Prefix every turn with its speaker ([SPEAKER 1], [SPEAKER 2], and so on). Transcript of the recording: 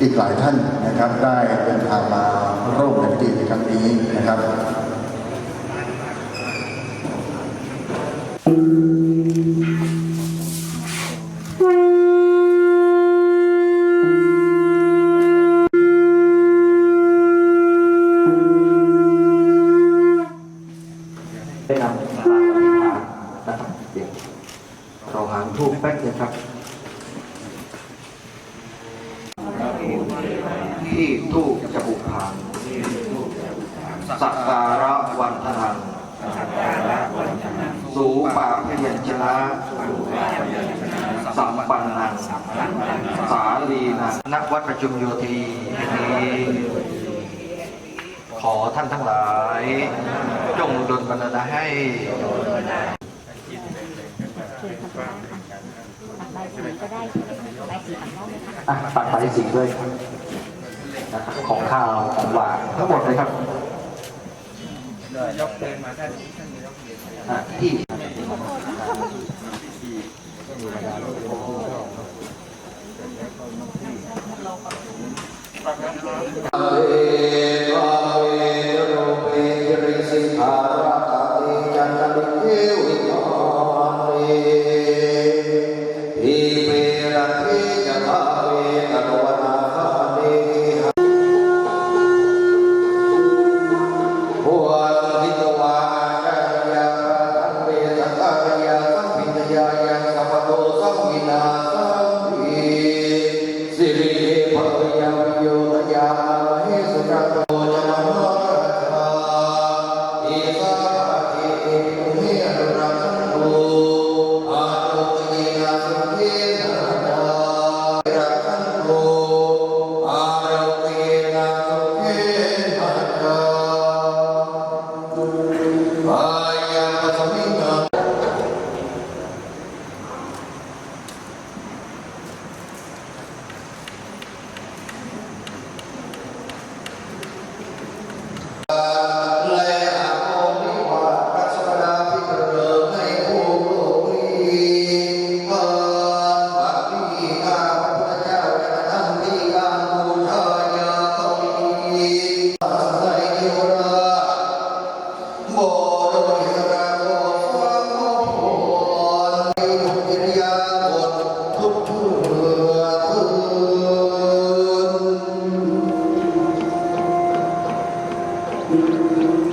[SPEAKER 1] อีกหลายท่านนะครับได้เดินทางมาร่วมในพิธีในครั้งนี้นะครับ
[SPEAKER 2] ได้นำมาปฏิภาณนะครับเดี๋ยวเราหางทูบแป๊บเลยครับ สักการะวันทนังสูปาพยัญชนะสัมปันนังสาลีนังนักวัดประชุมโยธีนี้ขอท่านทั้งหลาย จงดลบันดาลให้
[SPEAKER 3] ตักใบสีก็ได้ใช่ไหมคะใบสีตักได้ไหมคะ
[SPEAKER 2] อะตักไปสีด้วยนะครับของข้าวของหวานทั้งหมดเลยครับ ยกเตะที่
[SPEAKER 4] สิริ Thank you.